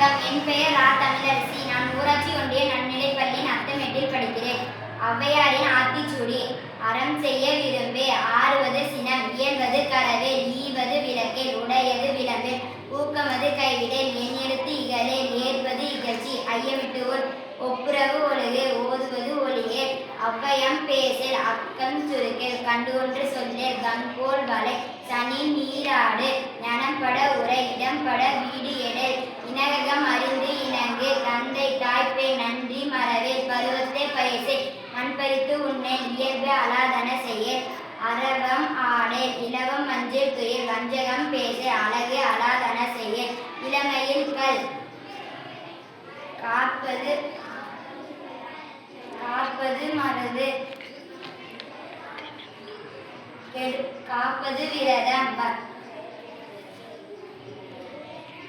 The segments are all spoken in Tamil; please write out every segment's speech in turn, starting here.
வணக்கம். என் பெயர் ஆ தமிழரசி. நான் ஊராட்சி ஒன்றிய நன்னிலைப்பள்ளியின் அத்தமேட்டில் படிக்கிறேன். ஔவையாரின் ஆத்திச்சூடி. அறம் செய்ய விரும்பே. ஆறுவது சினம். இயல்வது கரவே ஈவது விளக்கேல் உடையது விளம்பே. ஊக்கமது கைவிடேல். என் எழுத்து இகலே. ஏற்பது இகழ்ச்சி. ஐயமிட்டு ஒப்புரவு ஒழுகே. ஓதுவது ஒளியே பேசல் அக்கம் சுருக்கல் கண்டு ஒன்று சொல்லேல் கங்கோல் வலை சனி நீராடு நனம்பட உரை இடம்பட வீடு எடல் இனகம் அறிந்து இணங்கு தந்தை தாய்ப்பை நன்றி மறவே பருவத்தை பரிசை மண்பறித்து உன்னேன் இயல்பு அலாதன செய்ய அரவம் ஆடே இலவம் மஞ்சள் துயில் வஞ்சகம் பேச அழகு அலாதன செய்ய இளமையில் கல் காப்பது காப்பது மருது காப்பது விரதம்.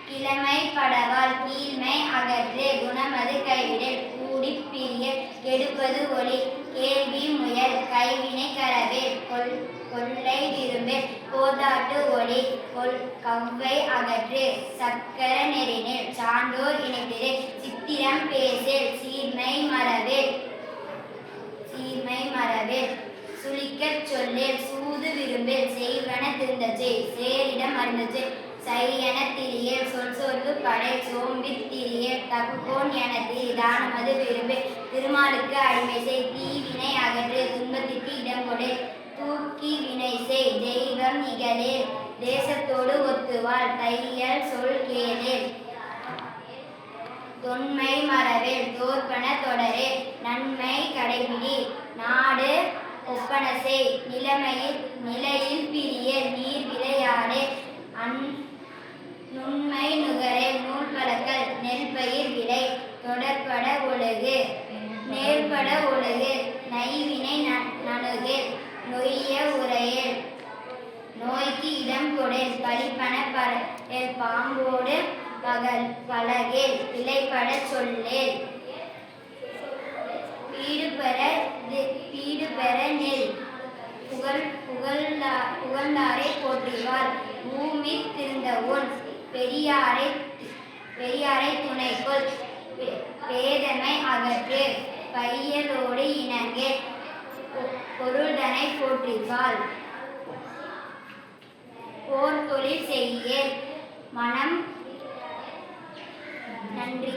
கிழமை படவால் கீழ்மை அகற்று குணமது கைவிடல் கூடி பிரிய கெடுப்பது ஒளி. கேள்வி முயல் கைவினை கரவே. கொல் கொள்ளை விரும்பில் போதாட்டு ஒளி. கொல் கவ்வை அகற்று சக்கர நெறினில் சான்றோர் இணைத்திரு சித்திரம் பேசில் சுளிக்கச் சூது விரும்பே செய்வன திருந்தஜே சேரிடம் அறிந்தஜே சையன திரியல் சொல் சொல்லு படை சோம்பி திரியல் தகுகோன் என திரிதானமது விரும்பே திருமாலுக்கு அடிமை செய் தீவினை அகற்று துன்பத்திற்கு இடம் கொடு. தூக்கி வினை செய் தெய்வம் நிகழே. தேசத்தோடு ஒத்துவாள் தையல் சொல் கேளே தொன்மை மறவேல் தோற்பன தொடரே. நன்மை அரசே நிலைமையில் நிலையில் பிரிய நீர் விளையாடே. அன் நுண்மை நுகரே நூல் பழக்கல் நெல் பயிர் விளை தொடர்பட ஒழுகு. நேர்பட ஒழுகு நைவினை ந- நணுகு. நொய்ய உரையில் நோய்க்கு இடம் கொடு பழிப்பன பல பாம்போடு பகல் பழகே. விளைபட சொல்லேல். ஈடுபட புகழ்ந்தாரை போற்றுவார். பூமி திருந்த உன் பெரியாரை பெரியாரை துணைக்கொள். பேதமை அகற்று பையலோடு இணங்கே. பொ- பொருள்தனை போற்றிவாள். போர் தொழில் செய்ய மனம் நன்றி.